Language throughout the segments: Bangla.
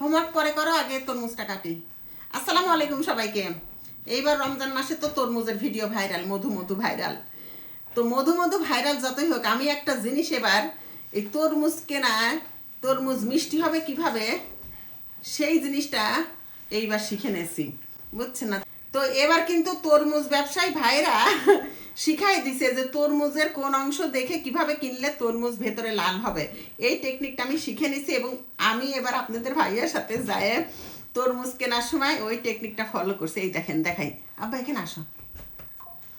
হোমওয়ার্ক পরে করো, আগে তরমুজটা কাটি। আসসালামু আলাইকুম রমজান মাসে তো তরমুজের ভিডিও ভাইরাল মধু মধু ভাইরাল তো মধু মধু ভাইরাল যতই হোক, আমি একটা জিনিস এবার, এই তরমুজ কেনা, তরমুজ মিষ্টি হবে কীভাবে, সেই জিনিসটা এইবার শিখে নেছি বুঝছেন না? তো এবার কিন্তু তরমুজ ব্যবসায়ী ভাইরা শিখাই দিছে যে তরমুজের কোন অংশ দেখে কীভাবে কিনলে তরমুজ ভেতরে লাল হবে। এই টেকনিকটা আমি শিখে নিছি এবং আমি এবার আপনাদের ভাইয়ের সাথে যায় তরমুজ কেনার সময় ওই টেকনিকটা ফলো করছে। এই দেখেন, দেখাই। আব্বা, এখানে আসো।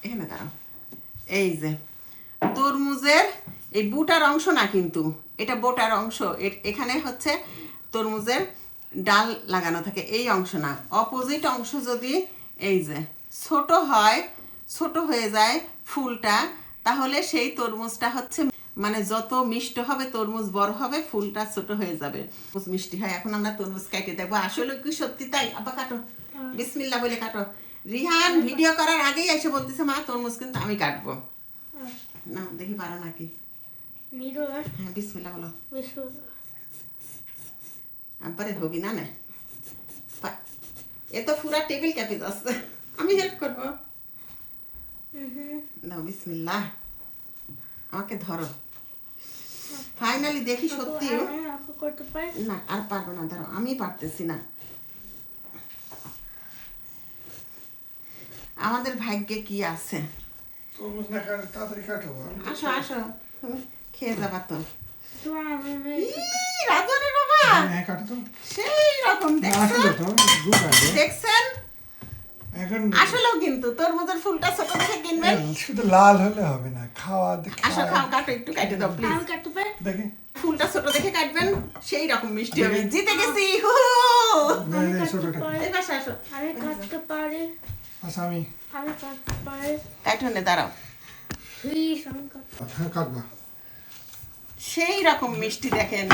এখানে দাঁড়াও। এই যে, তরমুজের এই বুটার অংশ না কিন্তু, এটা বোটার অংশ। এখানে হচ্ছে তরমুজের ডাল লাগানো থাকে। এই অংশ না। অপোজিট অংশ যদি এই যে ছোট হয় ছোট হয়ে যায় ফুলটা তাহলে সেই তরমুজটা হচ্ছে মানে যত মিষ্ট হবে তরমুজ বড় হবে ফুলটা ছোট হয়ে যাবে। মিষ্টি হয়। এখন আমরা তরমুজ কেটে দেখব। আসলে কি সত্যি তাই? আব্বা কাটো। বিসমিল্লা বলে কাটো। রিহান ভিডিও করার আগেই এসে বলতেছে মা তরমুজ কিন্তু আমি কাটবো। না দেখি পারো নাকি? হ্যাঁ বিসমিল্লা বলো। আব্বারে হবি না না। এ তো পুরা টেবিল ক্যাপে যাচ্ছে। আমি হেল্প করব। দাও বিসমিল্লাহ। আমাকে ধরো। ফাইনালি দেখি সত্যি। না আর পারব না ধরো আমি পারতেছি না। আমাদের ভাগ্যে কি আছে? আসো আসো। খেয়ে যাবা তো। রাজনের বাবা! হ্যাঁ সেই রকম দেখছেন তো দুধ আছে দেখছেন এখন আসলেও কিন্তু তরমুজের ফুলটা ছোট দেখে কিনবেন শুধু লাল হলে হবে না খাওয়া আসো খাও কাটো একটু কাটে দাও প্লিজ আমি দেখি। ফুলটা ছোট দেখে কাটবেন সেই রকম মিষ্টি হবে। জিতে গেছি হু আমি কাটতে পারি। এই পাশে আসো। আমি কাটতে পারি। আচ্ছা আমি আমি কাটতে পারি। কাটনে দাঁড়াও। হ্যাঁ কাটবা। সেই রকম মিষ্টি দেখেন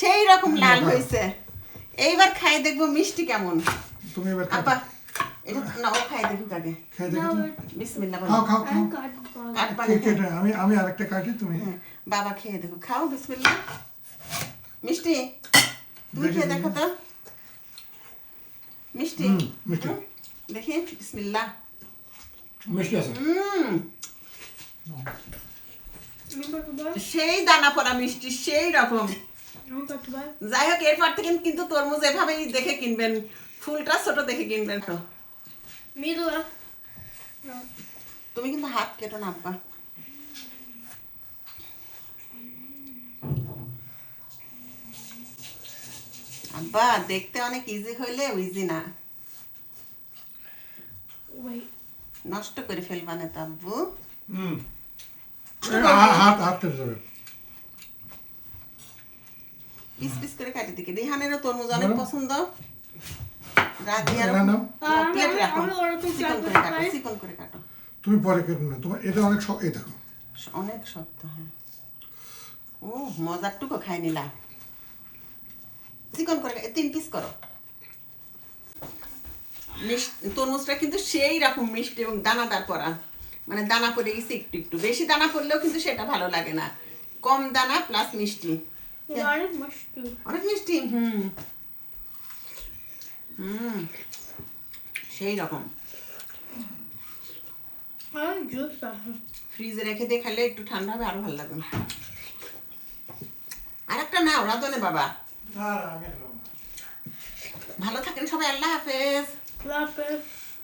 সেই রকম লাল হয়েছে। এইবার খাই দেখব মিষ্টি কেমন। তুমি এবার আপা এটা না ও খাই দেখুক আগে খেয়ে দেখো তো। খাও খাও খাও। আমি কাটতে পারি কাটবা কে- না। কেটে আমি আমি আরেকটা কাটি তুমি হ্যাঁ, বাবা খেয়ে দেখো। খাও বিসমিল্লা মিষ্টি তুমি খেয়ে দেখো। তো। মিষ্টি। মিষ্টি। দেখি বিসমিল্লা মিষ্টি আছে? হুম। আমি কাটতে পারি সেই দানা পড়া মিষ্টি সেই রকম। যাই হোক এরপর থেকে কিন্তু তরমুজ এভাবেই দেখে কিনবেন। ফুলটা ছোট দেখে কিনবেন। তো মিরো তুমি কিন্তু হাত কেটো না আব্বা আব্বা দেখতে অনেক ইজি হইলে ইজি না। নষ্ট করে ফেলবা না তো আব্বু। হুম। এই হাত হাত কেটে যাবে। পিস পিস করে কাটি দিকে। রিহানেরও তরমুজ অনেক পছন্দ। তুমি পরে কেটে না তোমার এটা অনেক শখ এই দেখো। অনেক শক্ত হ্যাঁ। ও মজার টুকু খাই নিলাম চিকন করে তিন পিস করো। তরমুজটা কিন্তু সেই রকম মিষ্টি এবং দানাদার করা। মানে দানা পড়ে গেছে একটু একটু। বেশি দানা পড়লেও কিন্তু সেটা ভালো লাগে না। কম দানা প্লাস মিষ্টি। অনেক মিষ্টি। অনেক মিষ্টি? হুম। হুম সেই রকম। ফ্রিজে রেখে দিয়ে খাইলে একটু ঠান্ডা হবে আরও ভালো লাগবে আর একটা নাও রাধনে বাবা। না না আমি খেলাম না। ভালো থাকেন সবাই আল্লাহ হাফেজ। লাপেস